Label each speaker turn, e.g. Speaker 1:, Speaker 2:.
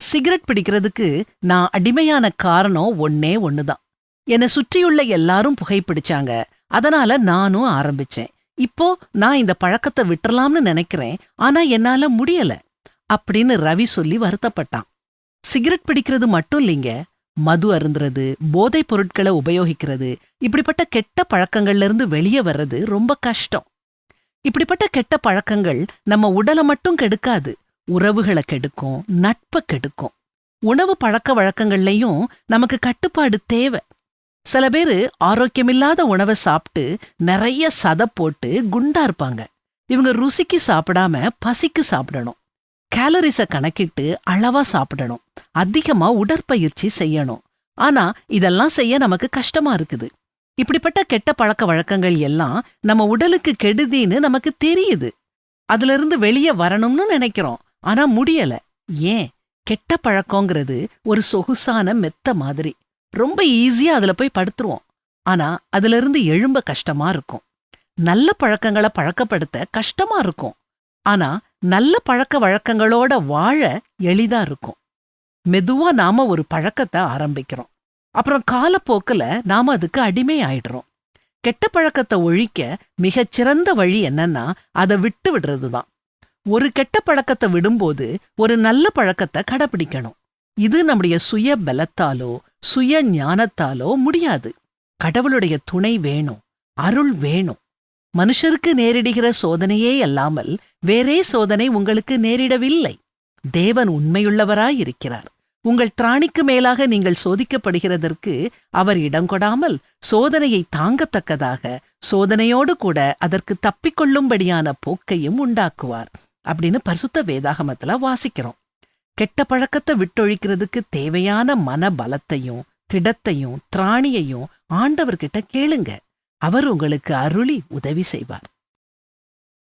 Speaker 1: Cigarette பிடிக்கிறதுக்கு நான் அடிமையான காரணம் ஒன்னே ஒண்ணுதான். என்னை சுற்றியுள்ள எல்லாரும் புகைப்பிடிச்சாங்க. அதனால நானும் ஆரம்பிச்சேன். இப்போ நான் இந்த பழக்கத்தை விட்டுறலாம்னு நினைக்கிறேன். ஆனா என்னால முடியல. அப்படின்னு ரவி சொல்லி வருத்தப்பட்டான். சிகரெட் பிடிக்கிறது மட்டும் இல்லைங்க. மது அருந்துறது போதைப் பொருட்களை உபயோகிக்கிறது இப்படிப்பட்ட கெட்ட பழக்கங்கள்ல இருந்து வெளியே வர்றது ரொம்ப கஷ்டம். இப்படிப்பட்ட கெட்ட பழக்கங்கள் நம்ம உடலை மட்டும் கெடுக்காது. உறவுகளை கெடுக்கும் நட்பை கெடுக்கும். உணவு பழக்க வழக்கங்கள்லையும் நமக்கு கட்டுப்பாடு தேவை. சில பேரு ஆரோக்கியமில்லாத உணவை சாப்பிட்டு நிறைய சதை போட்டு குண்டா இருப்பாங்க. இவங்க ருசிக்கு சாப்பிடாம பசிக்கு சாப்பிடணும். கேலரிஸை கணக்கிட்டு அளவா சாப்பிடணும். அதிகமா உடற்பயிற்சி செய்யணும். ஆனா இதெல்லாம் செய்ய நமக்கு கஷ்டமா இருக்குது. இப்படிப்பட்ட கெட்ட பழக்க வழக்கங்கள் எல்லாம் நம்ம உடலுக்கு கெடுதின்னு நமக்கு தெரியுது. அதுல இருந்து வெளியே வரணும்னு நினைக்கிறோம். ஆனா முடியல. ஏன்? கெட்ட பழக்கங்கிறது ஒரு சொகுசான மெத்த மாதிரி. ரொம்ப ஈஸியா அதுல போய் படுத்துருவோம். ஆனா அதுல இருந்து எழும்ப கஷ்டமா இருக்கும். நல்ல பழக்கங்களை பழக்கப்படுத்த கஷ்டமா இருக்கும். ஆனா நல்ல பழக்க வழக்கங்களோட வாழ எளிதா இருக்கும். மெதுவா நாம ஒரு பழக்கத்தை ஆரம்பிக்கிறோம். அப்புறம் காலப்போக்குல நாம அதுக்கு அடிமை ஆயிடுறோம். கெட்ட பழக்கத்தை ஒழிக்க மிகச்சிறந்த வழி என்னன்னா அதை விட்டு விடுறதுதான். ஒரு கெட்ட பழக்கத்தை விடும்போது ஒரு நல்ல பழக்கத்தை கடைபிடிக்கணும். இது நம்முடைய சுய பலத்தாலோ சுய ஞானத்தாலோ முடியாது. கடவுளுடைய துணை வேணும் அருள் வேணும். மனுஷருக்கு நேரிடுகிற சோதனையே அல்லாமல் வேறே சோதனை உங்களுக்கு நேரிடவில்லை. தேவன் உண்மையுள்ளவராயிருக்கிறார். உங்கள் திராணிக்கு மேலாக நீங்கள் சோதிக்கப்படுகிறதற்கு அவர் இடம் கொடாமல் சோதனையை தாங்கத்தக்கதாக சோதனையோடு கூட அதற்கு தப்பிக்கொள்ளும்படியான போக்கையும் உண்டாக்குவார். அப்படின்னு பரிசுத்த வேதாகமத்துல வாசிக்கிறோம். கெட்ட பழக்கத்தை விட்டொழிக்கிறதுக்கு தேவையான மன பலத்தையும் திடத்தையும் திராணியையும் ஆண்டவர்கிட்ட கேளுங்க. அவர் உங்களுக்கு அருளி உதவி செய்வார்.